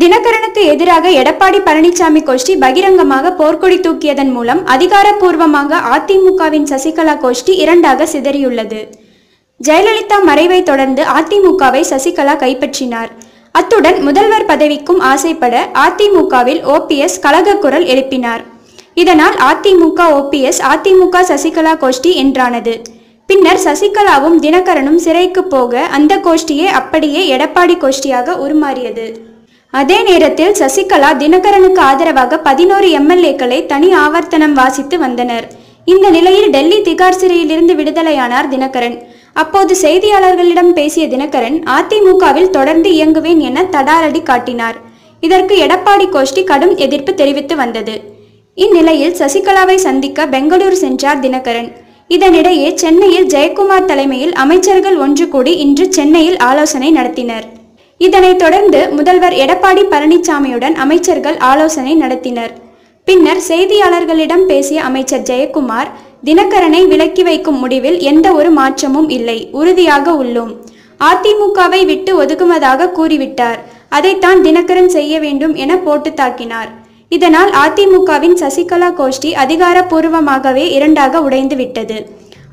தினகரனுக்கு எதிராக எடப்பாடி பழனிசாமி கோஷ்டி பகிரங்கமாக போர்க்கொடி தூக்கியதன் மூலம் அதிகாரப்பூர்வமாக அதிமுகவின் சசிகலா கோஷ்டி இரண்டாக சிதறியுள்ளது. ஜெயலலிதா மறைவை தொடர்ந்து அதிமுகவை சசிகலா கைப்பற்றினார். அத்துடன் முதல்வர் பதவிக்கும் ஆசைப்பட அதிமுகவில் ஓபிஎஸ் கலக குரல் எழுப்பினார். இதனால் அதிமுக ஓபிஎஸ் அதிமுக சசிகலா கோஷ்டி என்றானது. பின்னர் சசிகலாவும் தினகரனும் சிறைக்கு போக அந்த கோஷ்டியே அப்படியே எடப்பாடி கோஷ்டியாக உருமாறியது. அதே நேரத்தில் சசிகலா தினகரனுக்கு ஆதரவாக பதினோரு எம்எல்ஏக்களை தனி ஆவர்த்தனம் வாசித்து வந்தனர். இந்த நிலையில் டெல்லி திகார் சிறையிலிருந்து விடுதலையானார் தினகரன். அப்போது செய்தியாளர்களிடம் பேசிய தினகரன் அதிமுகவில் தொடர்ந்து இயங்குவேன் என தடாரடி காட்டினார். இதற்கு எடப்பாடி கோஷ்டி கடும் எதிர்ப்பு தெரிவித்து வந்தது. இந்நிலையில் சசிகலாவை சந்திக்க பெங்களூரு சென்றார் தினகரன். இதனிடையே சென்னையில் ஜெயக்குமார் தலைமையில் அமைச்சர்கள் ஒன்று கூடி இன்று சென்னையில் ஆலோசனை நடத்தினர். இதனைத் தொடர்ந்து முதல்வர் எடப்பாடி பழனிசாமியுடன் அமைச்சர்கள் ஆலோசனை நடத்தினர். பின்னர் செய்தியாளர்களிடம் பேசிய அமைச்சர் ஜெயக்குமார் தினகரனை விலக்கி வைக்கும் முடிவில் எந்த ஒரு மாற்றமும் இல்லை உறுதியாக உள்ளோம். அதிமுகவை விட்டு ஒதுக்குவதாக கூறிவிட்டார். அதைத்தான் தினகரன் செய்ய வேண்டும் என போட்டு தாக்கினார். இதனால் அதிமுகவின் சசிகலா கோஷ்டி அதிகாரப்பூர்வமாகவே இரண்டாக உடைந்து விட்டது.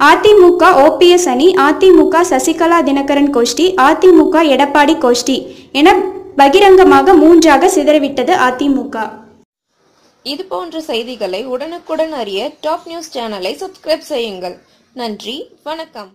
அதிமுக ஓபிஎஸ் அணி அதிமுக சசிகலா தினகரன் கோஷ்டி அதிமுக எடப்பாடி கோஷ்டி என பகிரங்கமாக மூன்றாக சிதறிவிட்டது அதிமுக. இது போன்ற செய்திகளை உடனுக்குடன் அறிய டாப் நியூஸ் சேனலை சப்ஸ்கிரைப் செய்யுங்கள். நன்றி வணக்கம்.